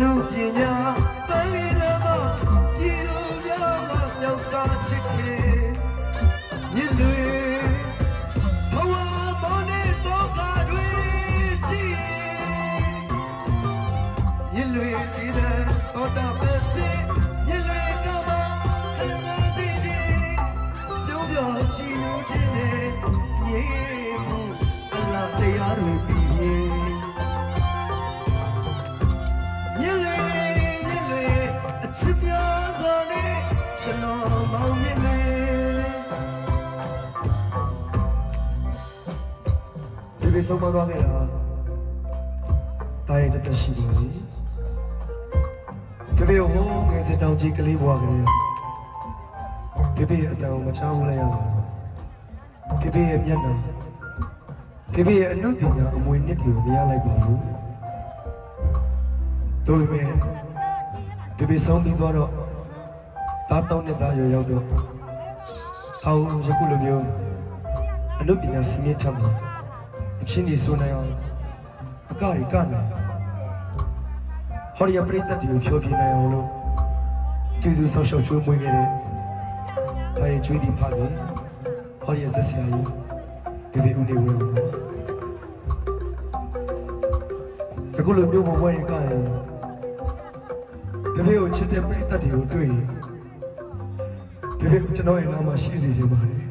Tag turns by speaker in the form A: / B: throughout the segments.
A: နုပညာပန်းရည်တော်ပြည်သူများကမြောက်စားချစ်ခင်မြစ်တွေဘဝမောနေတော့ကတွေရှိမြစ်တွေတည်တဲ့တော့တာပဲစေမြစ်တွေကမှခန္ဓာစီခြင်းပြုံးပြောင်းချီးနှွမ်းခြင်းနဲ့မြေမှုအလားတရားတွေပြီးရင် ဒီလိုဆုံးမသွားခဲ့တာတာရတဲ့တရှိပါစီဒီလိုဟိုငယ်စတောင်ကြီးကလေးဘွားကလေးဒီဘေးအတောင်မချောင်းလဲရတယ်ဒီဘေးရဲ့မျက်နှာဒီဘေးရဲ့အနုပညာအမွေနှစ်ကိုမရလိုက်ပါဘူးတို့ပေမဲ့ဒီပဆုံးပြီးသွားတော့ သားတောင်းတဲ့သားရောရောက်တော့ဟောင်းယခုလိုမျိုးအလုပ်ပညာစီမင်းချမ်းသာအချင်းကြီးဆိုနိုင်အောင်အကရီကနိုင်ဟောရီယပရိသတ်တွေကိုဖြောပြနိုင်အောင်လို့ကျေးဇူးဆောင်ရှောက်ချိုးမွေးခဲ့တဲ့ဒါရဲ့ကျွေးဒီဖားလေဟောရီယဇက်ဆရာကြီးဒီဒီဦးနေဝဲပါအခုလိုမျိုးဘဝရဲ့ကရင်ဖေဖေကိုချစ်တဲ့ပရိသတ်တွေကိုတွေ့ရင် ဖေဖေကိုကျွန်တော်ရဲ့နာမှာရှိစေချင်ပါတယ်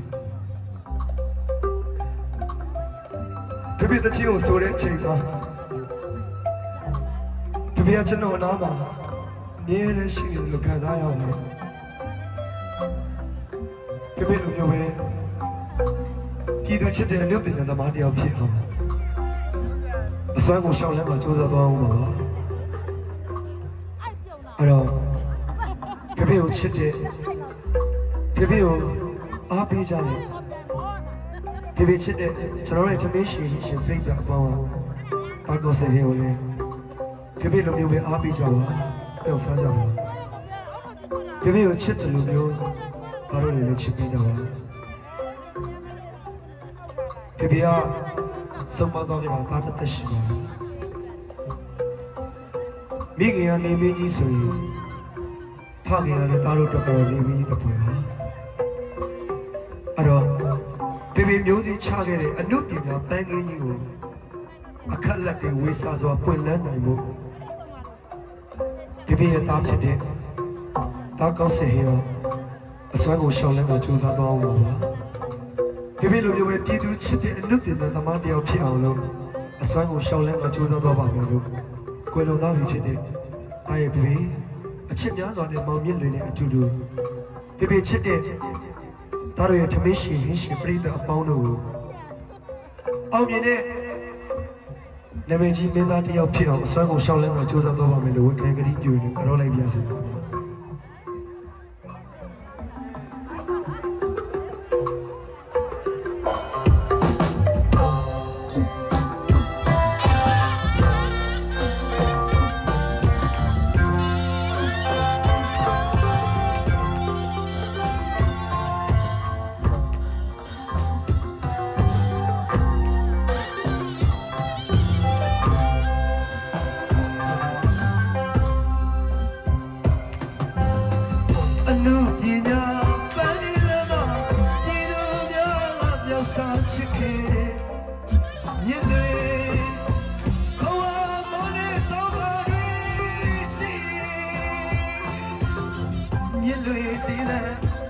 A: ဖေဖေတချင်ကိုဆိုတဲ့အချိန်မှာဖေဖေကကျွန်တော်နာမှာအမြဲတမ်းရှိတယ်လို့ခံစားရပါတယ်ဖေဖေလိုမျိုးပဲပြည်သူချစ်တဲ့အလုပ်ပညာသမားတစ်ယောက်ဖြစ်အောင်အစွမ်းကိုရှောင်လန်းမှာစူးစမ်းသွားအောင်ပါအဲ့တော့ဖေဖေကိုချစ်တဲ့ ဖေဖေကိုအားပေးကြတယ်ဖေဖေချစ်တဲ့ကျွန်တော်ရဲ့သမီးရှင်ရှင်ပြိတ္တာအပေါင်းဘာကိုစေဟိုလဲဖေဖေလိုမျိုးပဲအားပေးကြပါတော့စားကြပါဖေဖေကိုချစ်တယ်လို့မျိုးဘာလို့လဲလဲချစ်ပေးကြပါဖေဖေကစုံမတော့ကြတာတာတသက်ရှိပါတယ်မိခင်ကနေမင်းကြီးဆိုရင် ဖခင်ကလည်းသားတို့တော်တော်နေမင်းကြီးတပွေပါအဲ့တော့ပေပေမျိုးစီချခဲ့တဲ့အနုပညာပန်းကင်းကြီးကိုအခက်လက်တွေဝေစာစွာပွင့်လန်းနိုင်ဖို့ပေပေရဲ့သားဖြစ်တဲ့သားကောင်းစင်ဟရောအစွမ်းကိုရှောင်လန်းဖို့ကြိုးစားသွားအောင်ပါပေပေလိုမျိုးပဲပြည်သူချစ်တဲ့အနုပညာသမားတစ်ယောက်ဖြစ်အောင်လို့အစွမ်းကိုရှောင်လန်းဖို့ကြိုးစားသွားပါမယ်လို့ကိုယ်တော်သားဖြစ်တဲ့အာရပေ အချစ်များစွာနဲ့မောင်မြင့်လွင်တဲ့အတူတူပေပေချစ်တဲ့သားတို့ရဲ့ထမင်းရှင်ဟင်းရှင်ပြိတ္တာအပေါင်းတို့ကိုအောင်မြင်တဲ့နာမည်ကြီးမင်းသားတစ်ယောက်ဖြစ်အောင်အစွမ်းကုန်ရှောင်းလန်းမှာကြိုးစားသွားပါမယ်လို့ဝန်ခံကတိပြုနေကြတော့လိုက်ပါစေ။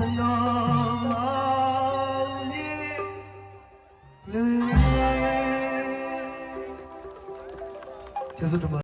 A: ကျွန်တော်မောင်မြစ်လေကျေးဇူးတင်ပါ